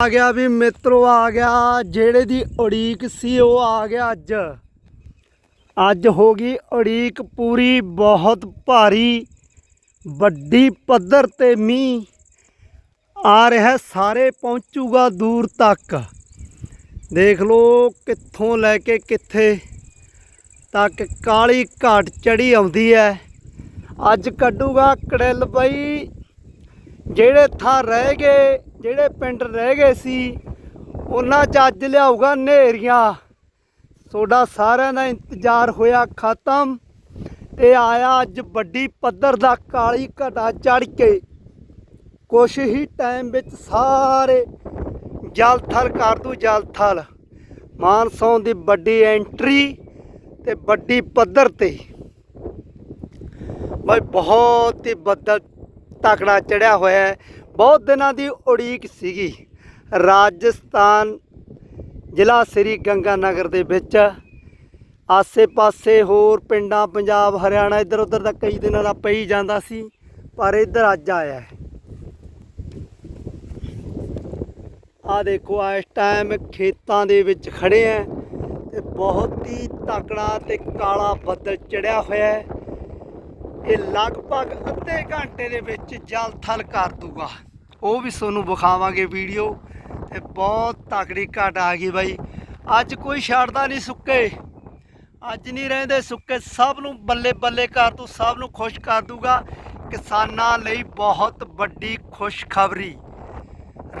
ਆ ਗਿਆ ਵੀ ਮਿੱਤਰੋ ਆ ਗਿਆ, ਜਿਹੜੇ ਦੀ ਉਡੀਕ ਸੀ ਉਹ ਆ ਗਿਆ ਅੱਜ। ਅੱਜ ਹੋ ਗਈ ਉਡੀਕ ਪੂਰੀ ਬਹੁਤ ਭਾਰੀ, ਵੱਡੀ ਪੱਧਰ ਤੇ ਮੀਂਹ ਆ ਰਿਹਾ, ਸਾਰੇ ਪਹੁੰਚੂਗਾ ਦੂਰ ਤੱਕ। ਦੇਖ ਲਓ ਕਿੱਥੋਂ ਲੈ ਕੇ ਕਿੱਥੇ ਤੱਕ ਕਾਲੀ ਘਾਟ ਚੜੀ ਆਉਂਦੀ ਹੈ। ਅੱਜ ਕੱਢੂਗਾ ਕੜਿਲ ਬਈ, ਜਿਹੜੇ ਥਾਂ ਰਹਿ ਗਏ ਜਿਹੜੇ ਪਿੰਡ ਰਹਿ ਗਏ ਸੀ, ਉਹਨਾਂ 'ਚ ਅੱਜ ਲਿਆਊਗਾ ਨੇਰੀਆਂ ਤੁਹਾਡਾ ਸਾਰਿਆਂ ਦਾ ਇੰਤਜ਼ਾਰ ਹੋਇਆ ਖਤਮ ਤੇ ਆਇਆ ਅੱਜ ਵੱਡੀ ਪੱਧਰ ਦਾ ਕਾਲੀ ਘਟਾ ਚੜ ਕੇ। ਕੁਛ ਹੀ ਟਾਈਮ ਵਿੱਚ ਸਾਰੇ ਜਲ ਥਲ ਕਰ ਦੂ ਜਲ ਥਲ ਮਾਨਸੌਨ ਦੀ ਵੱਡੀ ਐਂਟਰੀ ਤੇ ਵੱਡੀ ਪੱਧਰ ਤੇ। ਬਈ ਬਹੁਤ ਹੀ ਬੱਦਲ ਤਕੜਾ ਚੜਿਆ ਹੋਇਆ ਹੈ। ਬਹੁਤ ਦਿਨਾਂ ਦੀ ਉਡੀਕ ਸੀਗੀ। ਰਾਜਸਥਾਨ ਜ਼ਿਲ੍ਹਾ ਸ੍ਰੀ ਗੰਗਾ ਨਗਰ ਦੇ ਵਿੱਚ। ਆਸੇ-ਪਾਸੇ ਹੋਰ ਪਿੰਡਾਂ, ਪੰਜਾਬ, ਹਰਿਆਣਾ ਇੱਧਰ ਉੱਧਰ ਦਾ ਕਈ ਦਿਨਾਂ ਦਾ ਪਈ ਜਾਂਦਾ ਸੀ, ਪਰ ਇੱਧਰ ਅੱਜ ਆਇਆ ਹੈ। ਆ ਦੇਖੋ ਇਸ ਟਾਈਮ ਖੇਤਾਂ ਦੇ ਵਿੱਚ ਖੜੇ ਆ ਤੇ ਬਹੁਤ ਹੀ ਤਕੜਾ ਤੇ ਕਾਲਾ ਬੱਦਲ ਚੜਿਆ ਹੋਇਆ ਹੈ। ਇਹ ਲਗਭਗ ਅੱਧੇ ਘੰਟੇ ਦੇ ਵਿੱਚ ਜਲ ਥਲ ਕਰ ਦੂਗਾ। ਉਹ ਵੀ ਤੁਹਾਨੂੰ ਵਿਖਾਵਾਂਗੇ ਵੀਡੀਓ। ਤੇ ਬਹੁਤ ਤਕੜੀ ਘਟ ਆ ਗਈ ਬਾਈ। ਅੱਜ ਕੋਈ ਛੱਡਦਾ ਨਹੀਂ ਸੁੱਕੇ। ਅੱਜ ਨਹੀਂ ਰਹਿੰਦੇ ਸੁੱਕੇ। ਸਭ ਨੂੰ ਬੱਲੇ ਬੱਲੇ ਕਰ ਤੂੰ ਸਭ ਨੂੰ ਖੁਸ਼ ਕਰ ਦੂਗਾ। ਕਿਸਾਨਾਂ ਲਈ ਬਹੁਤ ਵੱਡੀ ਖੁਸ਼ਖਬਰੀ।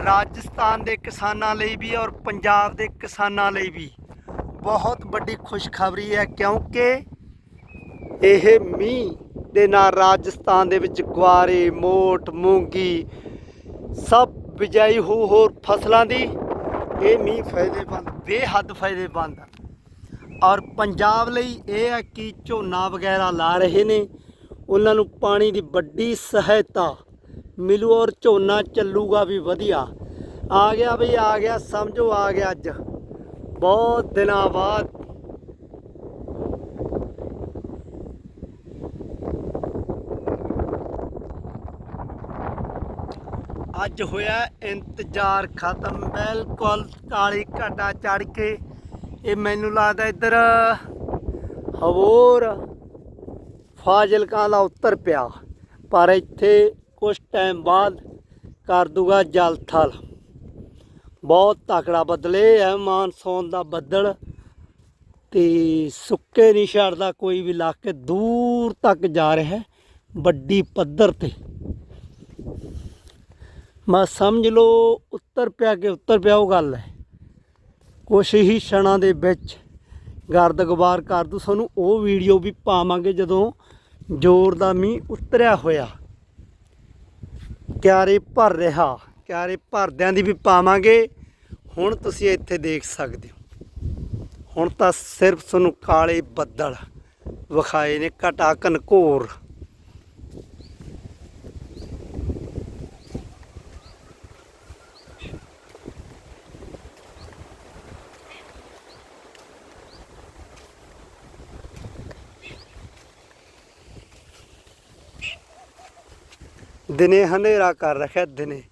ਰਾਜਸਥਾਨ ਦੇ ਕਿਸਾਨਾਂ ਲਈ ਵੀ ਔਰ ਪੰਜਾਬ ਦੇ ਕਿਸਾਨਾਂ ਲਈ ਵੀ ਬਹੁਤ ਵੱਡੀ ਖੁਸ਼ਖਬਰੀ ਹੈ, ਕਿਉਂਕਿ ਇਹ ਮੀਂਹ ਦੇ ਨਾਲ ਰਾਜਸਥਾਨ ਦੇ ਵਿੱਚ ਗੁਆਰੇ, ਮੋਟ, ਮੂੰਗੀ ਸਭ ਬਿਜਾਈ ਹੋ ਹੋਰ ਫਸਲਾਂ ਦੀ। ਇਹ ਮੀਂਹ ਫਾਇਦੇਮੰਦ, ਬੇਹੱਦ ਫਾਇਦੇਮੰਦ। ਔਰ ਪੰਜਾਬ ਲਈ ਇਹ ਹੈ ਕਿ ਝੋਨਾ ਵਗੈਰਾ ਲਾ ਰਹੇ ਨੇ। ਉਹਨਾਂ ਨੂੰ ਪਾਣੀ ਦੀ ਵੱਡੀ ਸਹਾਇਤਾ ਮਿਲੂ ਔਰ ਝੋਨਾ ਚੱਲੂਗਾ ਵੀ ਵਧੀਆ। ਆ ਗਿਆ ਬਈ, ਆ ਗਿਆ, ਸਮਝੋ, ਆ ਗਿਆ ਅੱਜ। ਬਹੁਤ ਦਿਨਾਂ ਬਾਅਦ ਅੱਜ ਹੋਇਆ ਇੰਤਜ਼ਾਰ ਖਤਮ। ਬਿਲਕੁਲ ਕਾਲੀ ਘਾਟਾ ਚੜ ਕੇ ਇਹ ਮੈਨੂੰ ਲੱਗਦਾ ਇੱਧਰ ਹਵੋਰ ਫਾਜ਼ਿਲਕਾ ਦਾ ਉੱਤਰ ਪਿਆ। ਪਰ ਇੱਥੇ ਕੁਝ ਟਾਈਮ ਬਾਅਦ ਕਰ ਦੂਗਾ ਜਲ ਥਲ ਬਹੁਤ ਤਕੜਾ ਬਦਲੇ ਹੈ ਮਾਨਸੂਨ ਦਾ ਬੱਦਲ। ਤੇ ਸੁੱਕੇ ਨਹੀਂ ਛੱਡਦਾ ਕੋਈ ਵੀ ਇਲਾਕੇ ਦੂਰ ਤੱਕ ਜਾ ਰਿਹਾ ਹੈ। ਵੱਡੀ ਪੱਧਰ ਤੇ। ਮੈਂ ਸਮਝ ਲਓ, ਉੱਤਰ ਪਿਆ ਕਿ ਉੱਤਰ ਪਿਆ ਉਹ ਗੱਲ ਹੈ। ਕੁਛ ਹੀ ਛਣਾਂ ਦੇ ਵਿੱਚ ਗਰਦ ਗੁਬਾਰ ਕਰ ਦੂ ਸਾਨੂੰ ਉਹ ਵੀਡੀਓ ਵੀ ਪਾਵਾਂਗੇ ਜਦੋਂ ਜ਼ੋਰ ਦਾ ਮੀਂਹ ਉਤਰਿਆ ਹੋਇਆ। ਕਿਆਰੇ ਭਰ ਰਿਹਾ, ਕਿਆਰੇ ਭਰਦਿਆਂ ਦੀ ਵੀ ਪਾਵਾਂਗੇ। ਹੁਣ ਤੁਸੀਂ ਇੱਥੇ ਦੇਖ ਸਕਦੇ ਹੋ। ਹੁਣ ਤਾਂ ਸਿਰਫ ਤੁਹਾਨੂੰ ਕਾਲੇ ਬੱਦਲ ਵਿਖਾਏ ਨੇ, ਘਟਾ ਘਨਘੋਰ ਦਿਨੇ ਹਨੇਰਾ ਕਰ ਰੱਖਿਆ ਦਿਨੇ।